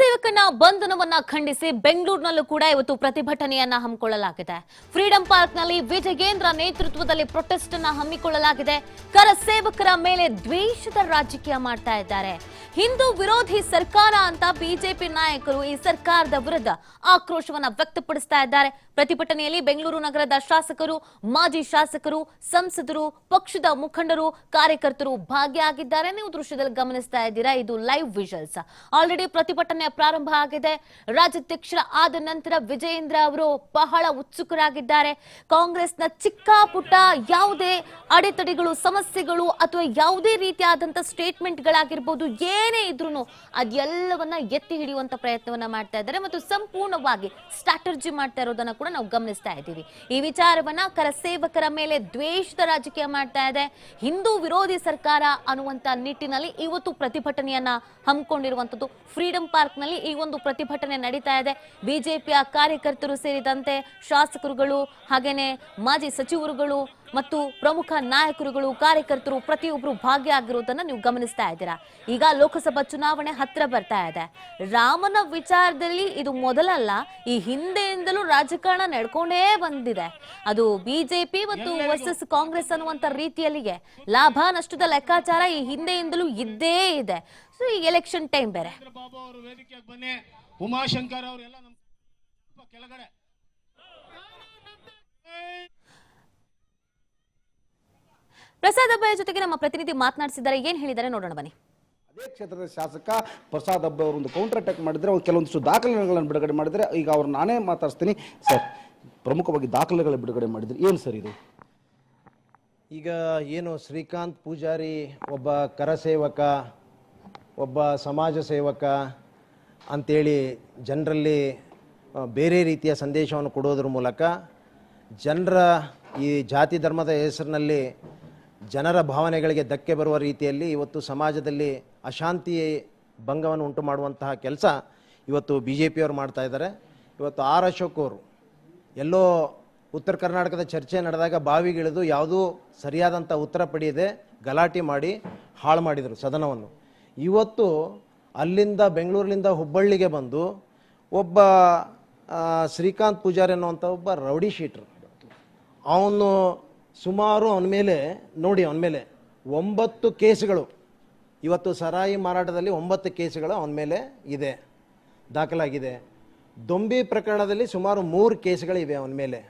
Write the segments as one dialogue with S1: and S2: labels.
S1: ಕರಸೇವಕನ ಬಂಧನವನ್ನ ಖಂಡಿಸಿ ಬೆಂಗಳೂರಿನಲ್ಲೂ ಕೂಡ ಇವತ್ತು ಪ್ರತಿಭಟನೆಯನ್ನ ಹಮ್ಮಿಕೊಳ್ಳಲಾಗಿದೆ. ಫ್ರೀಡಂ ಪಾರ್ಕ್ನಲ್ಲಿ ವಿಜಯೇಂದ್ರ ನೇತೃತ್ವದಲ್ಲಿ ಪ್ರೊಟೆಸ್ಟ್ ಅನ್ನ ಹಮ್ಮಿಕೊಳ್ಳಲಾಗಿದೆ. ಕರ ಸೇವಕರ ಮೇಲೆ ದ್ವೇಷದ ರಾಜಕೀಯ ಮಾಡ್ತಾ ಇದ್ದಾರೆ. ಹಿಂದೂ ವಿರೋಧಿ ಸರ್ಕಾರ ಅಂತ ಬಿಜೆಪಿ ನಾಯಕರು ಈ ಸರ್ಕಾರದ ವಿರುದ್ಧ ಆಕ್ರೋಶವನ್ನ ವ್ಯಕ್ತಪಡಿಸ್ತಾ ಇದ್ದಾರೆ. ಪ್ರತಿಭಟನೆಯಲ್ಲಿ ಬೆಂಗಳೂರು ನಗರದ ಶಾಸಕರು, ಮಾಜಿ ಶಾಸಕರು, ಸಂಸದರು, ಪಕ್ಷದ ಮುಖಂಡರು, ಕಾರ್ಯಕರ್ತರು ಭಾಗಿಯಾಗಿದ್ದಾರೆ. ನೀವು ದೃಶ್ಯದಲ್ಲಿ ಗಮನಿಸ್ತಾ ಇದ್ದೀರಾ, ಇದು ಲೈವ್ ವಿಜುವಲ್ಸ್ ಆಲ್ರೆಡಿ ಪ್ರತಿಭಟನೆ ಪ್ರಾರಂಭ ಆಗಿದೆ. ರಾಜ್ಯಾಧ್ಯಕ್ಷ ಆದ ನಂತರ ವಿಜಯೇಂದ್ರ ಅವರು ಬಹಳ ಉತ್ಸುಕರಾಗಿದ್ದಾರೆ. ಕಾಂಗ್ರೆಸ್ನ ಚಿಕ್ಕ ಪುಟ್ಟ ಯಾವುದೇ ಅಡೆತಡೆಗಳು, ಸಮಸ್ಯೆಗಳು ಅಥವಾ ಯಾವುದೇ ರೀತಿಯಾದಂತ ಸ್ಟೇಟ್ಮೆಂಟ್ಗಳಾಗಿರ್ಬೋದು, ಏನೇ ಇದ್ರೂ ಅದೆಲ್ಲವನ್ನ ಎತ್ತಿ ಹಿಡಿಯುವಂತ ಪ್ರಯತ್ನವನ್ನ ಮಾಡ್ತಾ ಇದ್ದಾರೆ ಮತ್ತು ಸಂಪೂರ್ಣವಾಗಿ ಸ್ಟ್ರಾಟರ್ಜಿ ಮಾಡ್ತಾ ಇರೋದನ್ನ ಕೂಡ ನಾವು ಗಮನಿಸ್ತಾ ಇದ್ದೀವಿ. ಈ ವಿಚಾರವನ್ನ ಕರಸೇವಕರ ಮೇಲೆ ದ್ವೇಷದ ರಾಜಕೀಯ ಮಾಡ್ತಾ ಇದೆ. ಹಿಂದೂ ವಿರೋಧಿ ಸರ್ಕಾರ ಅನ್ನುವಂತ ನಿಟ್ಟಿನಲ್ಲಿ ಇವತ್ತು ಪ್ರತಿಭಟನೆಯನ್ನ ಹಮ್ಮಿಕೊಂಡಿರುವಂತದ್ದು ಫ್ರೀಡಂ ಪಾರ್ಕ್ ನಲ್ಲಿ ಈ ಒಂದು ಪ್ರತಿಭಟನೆ ನಡೀತಾ ಇದೆ. ಬಿಜೆಪಿಯ ಕಾರ್ಯಕರ್ತರು ಸೇರಿದಂತೆ ಶಾಸಕರುಗಳು ಹಾಗೇನೆ ಮಾಜಿ ಸಚಿವರುಗಳು ಮತ್ತು ಪ್ರಮುಖ ನಾಯಕರುಗಳು ಕಾರ್ಯಕರ್ತರು ಪ್ರತಿಯೊಬ್ಬರು ಭಾಗಿಯಾಗಿರುವುದನ್ನು ನೀವು ಗಮನಿಸ್ತಾ ಇದ್ದೀರಾ? ಈಗ ಲೋಕಸಭಾ ಚುನಾವಣೆ ಹತ್ತಿರ ಬರ್ತಾ ಇದೆ. ರಾಮನ ವಿಚಾರದಲ್ಲಿ ಇದು ಮೊದಲಲ್ಲ ಈ ಹಿಂದೆಯಿಂದಲೂ ರಾಜಕಾರಣ ನಡ್ಕೊಂಡೇ ಬಂದಿದೆ. ಅದು ಬಿಜೆಪಿ ಮತ್ತು ವರ್ಸಸ್ ಕಾಂಗ್ರೆಸ್ ಅನ್ನುವಂತ ರೀತಿಯಲ್ಲಿಗೆ ಲಾಭ ನಷ್ಟದ ಲೆಕ್ಕಾಚಾರ ಈ ಹಿಂದೆಯಿಂದಲೂ ಇದ್ದೇ ಇದೆ. ಸೊ ಈ ಎಲೆಕ್ಷನ್ ಟೈಮ್ ಬೇರೆ.
S2: ಉಮಾಶಂಕರ್ ಅವರೆಲ್ಲ ಕೆಳಗಡೆ.
S1: ಪ್ರಸಾದ್ ಅಬ್ಬಯ್ಯ ಜೊತೆಗೆ ನಮ್ಮ ಪ್ರತಿನಿಧಿ ಮಾತನಾಡಿಸಿದ್ದಾರೆ. ಏನ್ ಹೇಳಿದ್ದಾರೆ ನೋಡೋಣ ಬನ್ನಿ.
S3: ಅದೇ ಕ್ಷೇತ್ರದ ಶಾಸಕ ಪ್ರಸಾದ್ ಹಬ್ಬ ಅವರು ಒಂದು ಕೌಂಟರ್ ಅಟ್ಯಾಕ್ ಮಾಡಿದ್ರೆ ಅವ್ರು ಕೆಲವೊಂದಿಷ್ಟು ದಾಖಲೆಗಳನ್ನು ಬಿಡುಗಡೆ ಮಾಡಿದ್ರೆ ಈಗ ಅವ್ರು ನಾನೇ ಮಾತಾಡ್ತೀನಿ ಸರ್ ಪ್ರಮುಖವಾಗಿ ದಾಖಲೆಗಳ ಬಿಡುಗಡೆ ಮಾಡಿದ್ರೆ ಏನು ಸರ್ ಇದು?
S4: ಈಗ ಏನು ಶ್ರೀಕಾಂತ್ ಪೂಜಾರಿ ಒಬ್ಬ ಕರಸೇವಕ ಒಬ್ಬ ಸಮಾಜ ಸೇವಕ ಅಂಥೇಳಿ ಜನರಲ್ಲಿ ಬೇರೆ ರೀತಿಯ ಸಂದೇಶವನ್ನು ಕೊಡೋದ್ರ ಮೂಲಕ ಜನರ ಈ ಜಾತಿ ಧರ್ಮದ ಹೆಸರಿನಲ್ಲಿ ಜನರ ಭಾವನೆಗಳಿಗೆ ಧಕ್ಕೆ ಬರುವ ರೀತಿಯಲ್ಲಿ ಇವತ್ತು ಸಮಾಜದಲ್ಲಿ ಅಶಾಂತಿ ಭಂಗವನ್ನು ಉಂಟು ಮಾಡುವಂತಹ ಕೆಲಸ ಇವತ್ತು ಬಿ ಜೆ ಪಿಯವರು ಮಾಡ್ತಾ ಇದ್ದಾರೆ. ಇವತ್ತು ಆರ್ ಅಶೋಕ್ ಅವರು ಎಲ್ಲೋ ಉತ್ತರ ಕರ್ನಾಟಕದ ಚರ್ಚೆ ನಡೆದಾಗ ಬಾವಿಗಿಳಿದು ಯಾವುದೂ ಸರಿಯಾದಂಥ ಉತ್ತರ ಪಡೆಯದೆ ಗಲಾಟೆ ಮಾಡಿ ಹಾಳು ಮಾಡಿದರು ಸದನವನ್ನು. ಇವತ್ತು ಅಲ್ಲಿಂದ ಬೆಂಗಳೂರಿನಿಂದ ಹುಬ್ಬಳ್ಳಿಗೆ ಬಂದು ಒಬ್ಬ ಶ್ರೀಕಾಂತ್ ಪೂಜಾರಿ ಅನ್ನುವಂಥ ಒಬ್ಬ ರೌಡಿ ಶೀಟ್ರು. ಅವನು ಸುಮಾರು ಅವನ ಮೇಲೆ, ನೋಡಿ ಅವನ ಮೇಲೆ, ಒಂಬತ್ತು ಕೇಸ್ಗಳು. ಇವತ್ತು ಸರಾಯಿ ಮಾರಾಟದಲ್ಲಿ ಒಂಬತ್ತು ಕೇಸ್ಗಳು ಅವನ ಮೇಲೆ ಇದೆ, ದಾಖಲಾಗಿದೆ. ದೊಂಬಿ ಪ್ರಕರಣದಲ್ಲಿ ಸುಮಾರು ಮೂರು ಕೇಸ್ಗಳಿವೆ ಅವನ ಮೇಲೆ.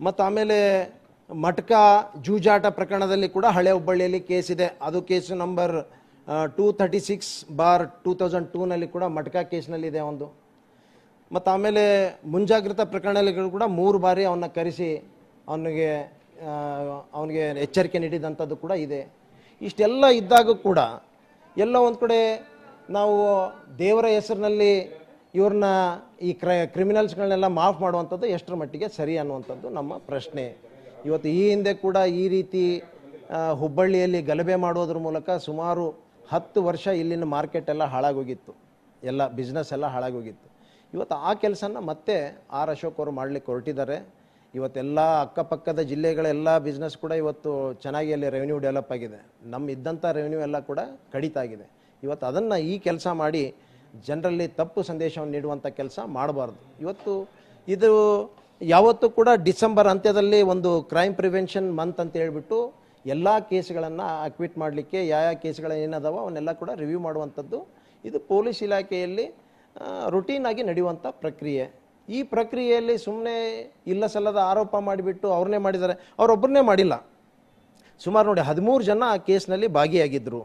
S4: ಮತ್ತು ಆಮೇಲೆ ಮಟ್ಕ ಜೂಜಾಟ ಪ್ರಕರಣದಲ್ಲಿ ಕೂಡ ಹಳೆ ಹುಬ್ಬಳ್ಳಿಯಲ್ಲಿ ಕೇಸ್ ಇದೆ. ಅದು case number two thirty six bar two thousand ಟೂನಲ್ಲಿ ಕೂಡ ಮಟ್ಕ ಕೇಸ್ನಲ್ಲಿದೆ ಒಂದು. ಮತ್ತು ಆಮೇಲೆ ಮುಂಜಾಗ್ರತಾ ಪ್ರಕರಣದಲ್ಲಿ ಕೂಡ ಮೂರು ಬಾರಿ ಅವನ್ನ ಕರೆಸಿ ಅವನಿಗೆ ಅವನಿಗೆ ಎಚ್ಚರಿಕೆ ನೀಡಿದಂಥದ್ದು ಕೂಡ ಇದೆ. ಇಷ್ಟೆಲ್ಲ ಇದ್ದಾಗ ಕೂಡ ಎಲ್ಲ ಒಂದು ಕಡೆ ನಾವು ದೇವರ ಹೆಸರಿನಲ್ಲಿ ಇವ್ರನ್ನ ಈ ಕ್ರ, ಕ್ರಿಮಿನಲ್ಸ್ಗಳನ್ನೆಲ್ಲ ಮಾಫ್ ಮಾಡುವಂಥದ್ದು ಎಷ್ಟರ ಮಟ್ಟಿಗೆ ಸರಿ ಅನ್ನುವಂಥದ್ದು ನಮ್ಮ ಪ್ರಶ್ನೆ. ಇವತ್ತು ಈ ಹಿಂದೆ ಕೂಡ ಈ ರೀತಿ ಹುಬ್ಬಳ್ಳಿಯಲ್ಲಿ ಗಲಭೆ ಮಾಡೋದ್ರ ಮೂಲಕ ಸುಮಾರು ಹತ್ತು ವರ್ಷ ಇಲ್ಲಿನ ಮಾರ್ಕೆಟ್ ಎಲ್ಲ ಹಾಳಾಗೋಗಿತ್ತು. ಎಲ್ಲ ಬಿಸ್ನೆಸ್ ಎಲ್ಲ ಹಾಳಾಗೋಗಿತ್ತು. ಇವತ್ತು ಆ ಕೆಲಸನ ಮತ್ತೆ ಆರ್ ಅಶೋಕ್ ಅವರು ಮಾಡಲಿಕ್ಕೆ ಹೊರಟಿದ್ದಾರೆ. ಇವತ್ತೆಲ್ಲ ಅಕ್ಕಪಕ್ಕದ ಜಿಲ್ಲೆಗಳೆಲ್ಲ ಬಿಸ್ನೆಸ್ ಕೂಡ ಇವತ್ತು ಚೆನ್ನಾಗಿ ಅಲ್ಲಿ ರೆವೆನ್ಯೂ ಡೆವಲಪ್ ಆಗಿದೆ. ನಮ್ಮ ಇದ್ದಂಥ ರೆವೆನ್ಯೂ ಎಲ್ಲ ಕೂಡ ಕಡಿತ ಆಗಿದೆ. ಇವತ್ತು ಅದನ್ನು ಈ ಕೆಲಸ ಮಾಡಿ ಜನರಲ್ಲಿ ತಪ್ಪು ಸಂದೇಶವನ್ನು ನೀಡುವಂಥ ಕೆಲಸ ಮಾಡಬಾರ್ದು. ಇವತ್ತು ಇದು ಯಾವತ್ತೂ ಕೂಡ ಡಿಸೆಂಬರ್ ಅಂತ್ಯದಲ್ಲಿ ಒಂದು ಕ್ರೈಮ್ ಪ್ರಿವೆನ್ಷನ್ ಮಂತ್ ಅಂತ ಹೇಳ್ಬಿಟ್ಟು ಎಲ್ಲ ಕೇಸ್ಗಳನ್ನು ಅಕ್ವಿಟ್ ಮಾಡಲಿಕ್ಕೆ ಯಾವ ಯಾವ ಕೇಸ್ಗಳು ಏನದಾವ ಅವನ್ನೆಲ್ಲ ಕೂಡ ರಿವ್ಯೂ ಮಾಡುವಂಥದ್ದು. ಇದು ಪೊಲೀಸ್ ಇಲಾಖೆಯಲ್ಲಿ ರುಟೀನ್ ಆಗಿ ನಡೆಯುವಂಥ ಪ್ರಕ್ರಿಯೆ. ಈ ಪ್ರಕ್ರಿಯೆಯಲ್ಲಿ ಸುಮ್ಮನೆ ಇಲ್ಲ ಸಲ್ಲದ ಆರೋಪ ಮಾಡಿಬಿಟ್ಟು ಅವ್ರನ್ನೇ ಮಾಡಿದ್ದಾರೆ. ಅವರೊಬ್ಬರನ್ನೇ ಮಾಡಿಲ್ಲ. ಸುಮಾರು ನೋಡಿ ಹದಿಮೂರು ಜನ ಆ ಕೇಸ್ನಲ್ಲಿ ಭಾಗಿಯಾಗಿದ್ದರು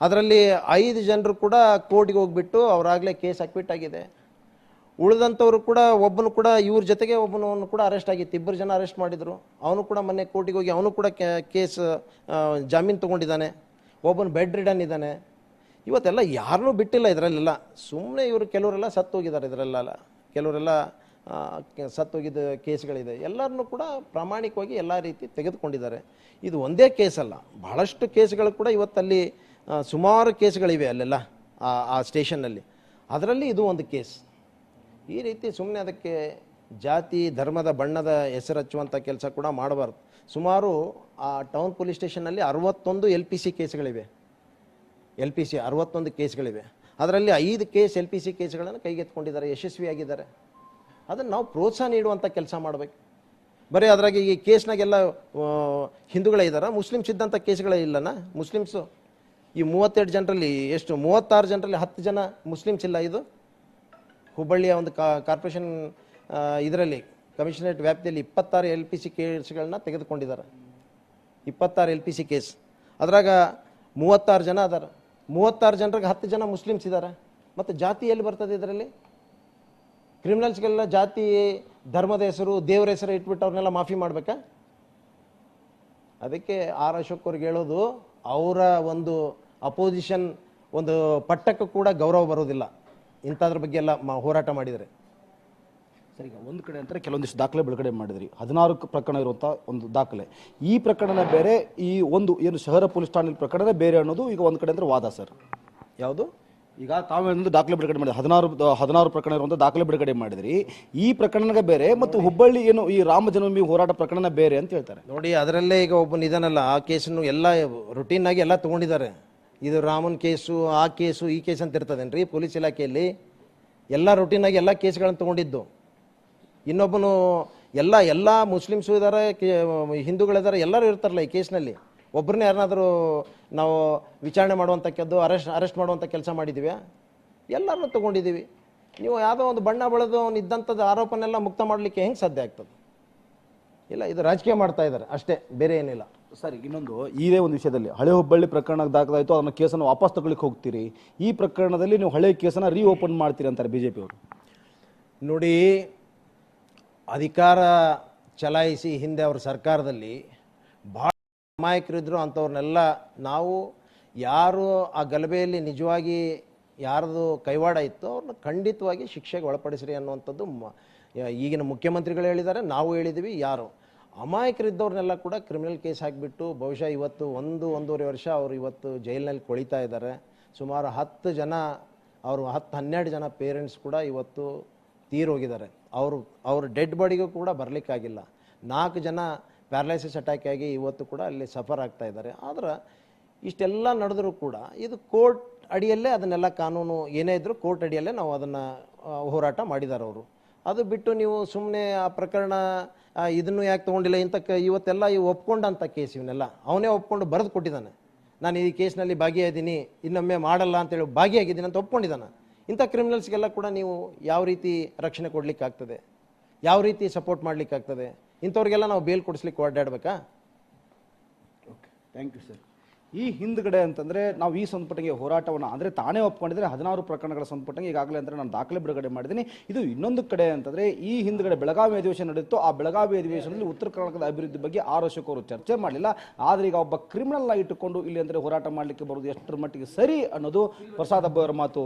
S4: ಅದರಲ್ಲಿ ಐದು ಜನರು ಕೂಡ ಕೋರ್ಟ್ಗೆ ಹೋಗ್ಬಿಟ್ಟು ಅವರಾಗಲೇ ಕೇಸ್ ಆಗಿದೆ. ಉಳಿದಂಥವ್ರು ಕೂಡ ಒಬ್ಬನು ಕೂಡ ಇವ್ರ ಜೊತೆಗೆ ಒಬ್ಬನವನು ಕೂಡ ಅರೆಸ್ಟ್ ಆಗಿತ್ತು. ಇಬ್ಬರು ಜನ ಅರೆಸ್ಟ್ ಮಾಡಿದರು. ಅವನು ಕೂಡ ಮೊನ್ನೆ ಕೋರ್ಟಿಗೆ ಹೋಗಿ ಅವನು ಕೂಡ ಕೇಸ್ ಜಾಮೀನು ತೊಗೊಂಡಿದ್ದಾನೆ. ಒಬ್ಬನು ಬೆಡ್ ರಿಡನ್ ಇದ್ದಾನೆ. ಇವತ್ತೆಲ್ಲ ಯಾರನ್ನೂ ಬಿಟ್ಟಿಲ್ಲ ಇದರಲ್ಲೆಲ್ಲ. ಸುಮ್ಮನೆ ಇವರು ಕೆಲವರೆಲ್ಲ ಸತ್ತೋಗಿದ್ದಾರೆ ಇದರಲ್ಲೆಲ್ಲ. ಕೆಲವರೆಲ್ಲ ಸತ್ತೋಗಿದ್ದ ಕೇಸ್ಗಳಿದೆ. ಎಲ್ಲರನ್ನೂ ಕೂಡ ಪ್ರಾಮಾಣಿಕವಾಗಿ ಎಲ್ಲ ರೀತಿ ತೆಗೆದುಕೊಂಡಿದ್ದಾರೆ. ಇದು ಒಂದೇ ಕೇಸಲ್ಲ. ಬಹಳಷ್ಟು ಕೇಸ್ಗಳು ಕೂಡ ಇವತ್ತಲ್ಲಿ ಸುಮಾರು ಕೇಸ್ಗಳಿವೆ ಅಲ್ಲೆಲ್ಲ, ಆ ಸ್ಟೇಷನ್ನಲ್ಲಿ. ಅದರಲ್ಲಿ ಇದು ಒಂದು ಕೇಸ್. ಈ ರೀತಿ ಸುಮ್ಮನೆ ಅದಕ್ಕೆ ಜಾತಿ, ಧರ್ಮದ ಬಣ್ಣದ ಹೆಸರು ಹಚ್ಚುವಂಥ ಕೆಲಸ ಕೂಡ ಮಾಡಬಾರ್ದು. ಸುಮಾರು, ಆ, ಟೌನ್ ಪೊಲೀಸ್ ಸ್ಟೇಷನ್ನಲ್ಲಿ ಅರವತ್ತೊಂದು ಎಲ್ ಪಿ ಸಿ ಕೇಸ್ಗಳಿವೆ. ಎಲ್ ಪಿ ಸಿ ಅರವತ್ತೊಂದು ಕೇಸ್ಗಳಿವೆ. ಅದರಲ್ಲಿ ಐದು ಕೇಸ್ ಎಲ್ ಪಿ ಸಿ ಕೇಸ್ಗಳನ್ನು ಕೈಗೆತ್ಕೊಂಡಿದ್ದಾರೆ ಯಶಸ್ವಿಯಾಗಿದ್ದಾರೆ. ಅದನ್ನು ನಾವು ಪ್ರೋತ್ಸಾಹ ನೀಡುವಂಥ ಕೆಲಸ ಮಾಡಬೇಕು. ಬರೀ ಅದ್ರಾಗೆ ಈ ಕೇಸ್ನಾಗೆಲ್ಲ ಹಿಂದೂಗಳೇ ಇದ್ದಾರಾ? ಮುಸ್ಲಿಮ್ಸ್ ಇದ್ದಂಥ ಕೇಸ್ಗಳೇ ಇಲ್ಲನ? ಮುಸ್ಲಿಮ್ಸು? ಈ ಮೂವತ್ತೆರಡು ಜನರಲ್ಲಿ ಎಷ್ಟು? ಮೂವತ್ತಾರು ಜನರಲ್ಲಿ ಹತ್ತು ಜನ ಮುಸ್ಲಿಮ್ಸ್ ಇಲ್ಲ ಇದು? ಹುಬ್ಬಳ್ಳಿಯ ಒಂದು ಕಾರ್ಪೊರೇಷನ್ ಇದರಲ್ಲಿ ಕಮಿಷನರೇಟ್ ವ್ಯಾಪ್ತಿಯಲ್ಲಿ ಇಪ್ಪತ್ತಾರು ಎಲ್ ಪಿ ಸಿ ಕೇಸ್ಗಳನ್ನ ತೆಗೆದುಕೊಂಡಿದ್ದಾರೆ. ಇಪ್ಪತ್ತಾರು ಎಲ್ ಪಿ ಸಿ ಕೇಸ್. ಅದ್ರಾಗ ಮೂವತ್ತಾರು ಜನ ಅದಾರ. ಮೂವತ್ತಾರು ಜನರಿಗೆ ಹತ್ತು ಜನ ಮುಸ್ಲಿಮ್ಸ್ ಇದ್ದಾರೆ. ಮತ್ತು ಜಾತಿ ಎಲ್ಲಿ ಬರ್ತದೆ ಇದರಲ್ಲಿ? ಕ್ರಿಮಿನಲ್ಸ್ಗೆಲ್ಲ ಜಾತಿ, ಧರ್ಮದ ಹೆಸರು, ದೇವರ ಹೆಸರು ಇಟ್ಬಿಟ್ಟು ಅವ್ರನ್ನೆಲ್ಲ ಮಾಫಿ ಮಾಡಬೇಕಾ? ಅದಕ್ಕೆ ಆರ್ ಅಶೋಕ್ ಅವ್ರಿಗೆ ಹೇಳೋದು, ಅವರ ಒಂದು ಅಪೋಸಿಷನ್ ಒಂದು ಪಟ್ಟಕ್ಕೂ ಕೂಡ ಗೌರವ ಬರೋದಿಲ್ಲ. ಇಂಥದ್ರ ಬಗ್ಗೆ ಎಲ್ಲ ಹೋರಾಟ ಮಾಡಿದರೆ
S3: ಸರ್ ಒಂದು ಕಡೆ ಅಂತಾರೆ ಕೆಲವೊಂದಿಷ್ಟು ದಾಖಲೆ ಬಿಡುಗಡೆ ಮಾಡಿದ್ರಿ. ಹದಿನಾರು ಪ್ರಕರಣ ಇರುವಂಥ ಒಂದು ದಾಖಲೆ. ಈ ಪ್ರಕರಣ ಬೇರೆ, ಈ ಒಂದು ಏನು ಶಹರ ಪೊಲೀಸ್ ಠಾಣೆ ಪ್ರಕರಣ ಬೇರೆ ಅನ್ನೋದು ಈಗ ಒಂದು ಕಡೆ ಅಂದ್ರೆ ವಾದ ಸರ್.
S4: ಯಾವುದು?
S3: ಈಗ ತಾವೇನೊಂದು ದಾಖಲೆ ಬಿಡುಗಡೆ ಮಾಡಿ ಹದಿನಾರು ಹದಿನಾರು ಪ್ರಕರಣ ಇರುವಂಥ ದಾಖಲೆ ಬಿಡುಗಡೆ ಮಾಡಿದ್ರಿ. ಈ ಪ್ರಕರಣಗ ಬೇರೆ ಮತ್ತು ಹುಬ್ಬಳ್ಳಿ ಏನು ಈ ರಾಮ ಜನ್ಮಭೂಮಿ ಹೋರಾಟ ಪ್ರಕರಣ ಬೇರೆ ಅಂತ ಹೇಳ್ತಾರೆ.
S4: ನೋಡಿ, ಅದರಲ್ಲೇ ಈಗ ಒಬ್ಬ ನಿಧಾನಲ್ಲ ಆ ಕೇಸನ್ನು ಎಲ್ಲ ರುಟೀನ್ ಆಗಿ ಎಲ್ಲ ತಗೊಂಡಿದ್ದಾರೆ. ಇದು ರಾಮನ್ ಕೇಸು, ಆ ಕೇಸು, ಈ ಕೇಸ್ ಅಂತ ಇರ್ತದೇನ್ರಿ? ಪೊಲೀಸ್ ಇಲಾಖೆಯಲ್ಲಿ ಎಲ್ಲ ಆಗಿ ಎಲ್ಲ ಕೇಸ್ಗಳನ್ನು ತೊಗೊಂಡಿದ್ದು. ಇನ್ನೊಬ್ಬನು ಎಲ್ಲ ಎಲ್ಲ ಮುಸ್ಲಿಮ್ಸು ಇದ್ದಾರೆ ಹಿಂದೂಗಳಿದ್ದಾರೆ ಎಲ್ಲರೂ ಇರ್ತಾರಲ್ಲ ಈ ಕೇಸ್ನಲ್ಲಿ. ಒಬ್ಬರನ್ನೇ ಯಾರನ್ನಾದರೂ ನಾವು ವಿಚಾರಣೆ ಮಾಡುವಂಥದ್ದು ಅರೆಸ್ಟ್ ಅರೆಸ್ಟ್ ಮಾಡುವಂಥ ಕೆಲಸ ಮಾಡಿದ್ದೀವಿ ಎಲ್ಲರನ್ನೂ ತೊಗೊಂಡಿದ್ದೀವಿ ನೀವು ಯಾವುದೋ ಒಂದು ಬಣ್ಣ ಬಳದು ಅವ್ನು ಇದ್ದಂಥದ್ದು ಆರೋಪನೆಲ್ಲ ಮುಕ್ತ ಮಾಡಲಿಕ್ಕೆ ಹೆಂಗೆ ಸಾಧ್ಯ ಆಗ್ತದೆ? ಇಲ್ಲ ಇದು ರಾಜಕೀಯ ಮಾಡ್ತಾ ಇದ್ದಾರೆ ಅಷ್ಟೇ ಬೇರೆ ಏನಿಲ್ಲ.
S3: ಸರಿ ಇನ್ನೊಂದು ಇದೇ ಒಂದು ವಿಷಯದಲ್ಲಿ ಹಳೆ ಹುಬ್ಬಳ್ಳಿ ಪ್ರಕರಣ ದಾಖಲಾಯಿತು ಅದನ್ನು ಕೇಸನ್ನು ವಾಪಸ್ ತಗೊಳ್ಳಿಕ್ಕೆ ಹೋಗ್ತೀರಿ. ಈ ಪ್ರಕರಣದಲ್ಲಿ ನೀವು ಹಳೆ ಕೇಸನ್ನು ರೀಓಪನ್ ಮಾಡ್ತೀರಿ ಅಂತಾರೆ ಬಿಜೆಪಿ ಅವರು
S4: ನೋಡಿ ಅಧಿಕಾರ ಚಲಾಯಿಸಿ ಹಿಂದೆ ಅವ್ರ ಸರ್ಕಾರದಲ್ಲಿ ಭಾಳ ಅಮಾಯಕರಿದ್ದರು ಅಂಥವ್ರನ್ನೆಲ್ಲ ನಾವು ಯಾರು ಆ ಗಲಭೆಯಲ್ಲಿ ನಿಜವಾಗಿ ಯಾರದು ಕೈವಾಡ ಇತ್ತು ಅವ್ರನ್ನ ಖಂಡಿತವಾಗಿ ಶಿಕ್ಷೆಗೆ ಒಳಪಡಿಸ್ರಿ ಅನ್ನುವಂಥದ್ದು ಈಗಿನ ಮುಖ್ಯಮಂತ್ರಿಗಳು ಹೇಳಿದ್ದಾರೆ, ನಾವು ಹೇಳಿದ್ದೀವಿ, ಯಾರು? ಅಮಾಯಕರಿದ್ದವ್ರನ್ನೆಲ್ಲ ಕೂಡ ಕ್ರಿಮಿನಲ್ ಕೇಸ್ ಹಾಕಿಬಿಟ್ಟು ಬಹುಶಃ ಇವತ್ತು ಒಂದು, ಒಂದೂವರೆ ವರ್ಷ ಅವರು ಇವತ್ತು ಜೈಲಿನಲ್ಲಿ ಕೊಳಿತಾ ಇದ್ದಾರೆ. ಸುಮಾರು ಹತ್ತು ಜನ, ಅವರು ಹತ್ತು ಹನ್ನೆರಡು ಜನ ಪೇರೆಂಟ್ಸ್ ಕೂಡ ಇವತ್ತು ತೀರೋಗಿದ್ದಾರೆ. ಅವರು, ಅವ್ರ ಡೆಡ್ ಬಾಡಿಗೂ ಕೂಡ ಬರಲಿಕ್ಕಾಗಿಲ್ಲ. ನಾಲ್ಕು ಜನ ಪ್ಯಾರಲೈಸಿಸ್ ಅಟ್ಯಾಕ್ ಆಗಿ ಇವತ್ತು ಕೂಡ ಅಲ್ಲಿ ಸಫರ್ ಆಗ್ತಾ ಇದ್ದಾರೆ. ಆದ್ರೆ ಇಷ್ಟೆಲ್ಲ ನಡೆದರೂ ಕೂಡ ಇದು ಕೋರ್ಟ್ ಅಡಿಯಲ್ಲೇ ಅದನ್ನೆಲ್ಲ ಕಾನೂನು ಏನೇ ಇದ್ದರೂ ಕೋರ್ಟ್ ಅಡಿಯಲ್ಲೇ ನಾವು ಅದನ್ನು ಹೋರಾಟ ಮಾಡಿದ್ದಾರೆ ಅವರು. ಅದು ಬಿಟ್ಟು ನೀವು ಸುಮ್ಮನೆ ಆ ಪ್ರಕರಣ ಇದನ್ನು ಯಾಕೆ ತೊಗೊಂಡಿಲ್ಲ ಇಂಥ ಕ ಇವತ್ತೆಲ್ಲ ಇವು ಒಪ್ಕೊಂಡಂಥ ಕೇಸ್ ಇವನ್ನೆಲ್ಲ. ಅವನೇ ಒಪ್ಕೊಂಡು ಬರೆದು ಕೊಟ್ಟಿದ್ದಾನೆ. ನಾನು ಈ ಕೇಸ್ನಲ್ಲಿ ಭಾಗಿಯಾಗಿದ್ದೀನಿ, ಇನ್ನೊಮ್ಮೆ ಮಾಡಲ್ಲ ಅಂತೇಳಿ ಭಾಗಿಯಾಗಿದ್ದೀನಿ ಅಂತ ಒಪ್ಕೊಂಡಿದ್ದಾನೆ. ಇಂಥ ಕ್ರಿಮಿನಲ್ಸ್ಗೆಲ್ಲ ಕೂಡ ನೀವು ಯಾವ ರೀತಿ ರಕ್ಷಣೆ ಕೊಡಲಿಕ್ಕಾಗ್ತದೆ? ಯಾವ ರೀತಿ ಸಪೋರ್ಟ್ ಮಾಡಲಿಕ್ಕಾಗ್ತದೆ? ಇಂಥವ್ರಿಗೆಲ್ಲ ನಾವು ಬೇಲ್ ಕೊಡಿಸ್ಲಿಕ್ಕೆ ಓಡಾಡಬೇಕಾ
S3: ಓಕೆ ಥ್ಯಾಂಕ್ ಯು ಸರ್ ಈ ಹಿಂದ್ಗಡೆ ಅಂತಂದ್ರೆ ನಾವು ಈ ಸಂಪುಟಕ್ಕೆ ಹೋರಾಟವನ್ನು, ಅಂದ್ರೆ ತಾನೇ ಒಪ್ಕೊಂಡಿದ್ರೆ ಹದಿನಾರು ಪ್ರಕರಣಗಳ ಸಂಪುಟಕ್ಕೆ ಈಗಾಗಲೇ ಅಂದ್ರೆ ನಾನು ದಾಖಲೆ ಬಿಡುಗಡೆ ಮಾಡಿದ್ದೀನಿ. ಇದು ಇನ್ನೊಂದು ಕಡೆ ಅಂತಂದ್ರೆ ಈ ಹಿಂದ್ಗಡೆ ಬೆಳಗಾವಿ ಅಧಿವೇಶನ ನಡೆಯಿತು ಆ ಬೆಳಗಾವಿ ಅಧಿವೇಶನದಲ್ಲಿ ಉತ್ತರ ಕರ್ನಾಟಕದ ಅಭಿವೃದ್ಧಿ ಬಗ್ಗೆ ಆರ್ ಅಶೋಕ್ ಅವರು ಚರ್ಚೆ ಮಾಡಲಿಲ್ಲ. ಆದ್ರೆ ಈಗ ಒಬ್ಬ ಕ್ರಿಮಿನಲ್ ಇಟ್ಟುಕೊಂಡು ಇಲ್ಲಿ ಅಂದ್ರೆ ಹೋರಾಟ ಮಾಡಲಿಕ್ಕೆ ಬರೋದು ಎಷ್ಟರ ಮಟ್ಟಿಗೆ ಸರಿ ಅನ್ನೋದು ಪ್ರಸಾದ್ ಹಬ್ಬ ಅವರ ಮಾತು.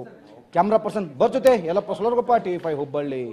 S3: ಕ್ಯಾಮ್ರಾ ಪರ್ಸನ್ ಬರ್ ಜೊತೆ, ಯಲ್ಲಪ್ಪ ಸೊಲರ್ಗೊಪ್ಪ ಟಿ ಫೈ ಹುಬ್ಬಳ್ಳಿ.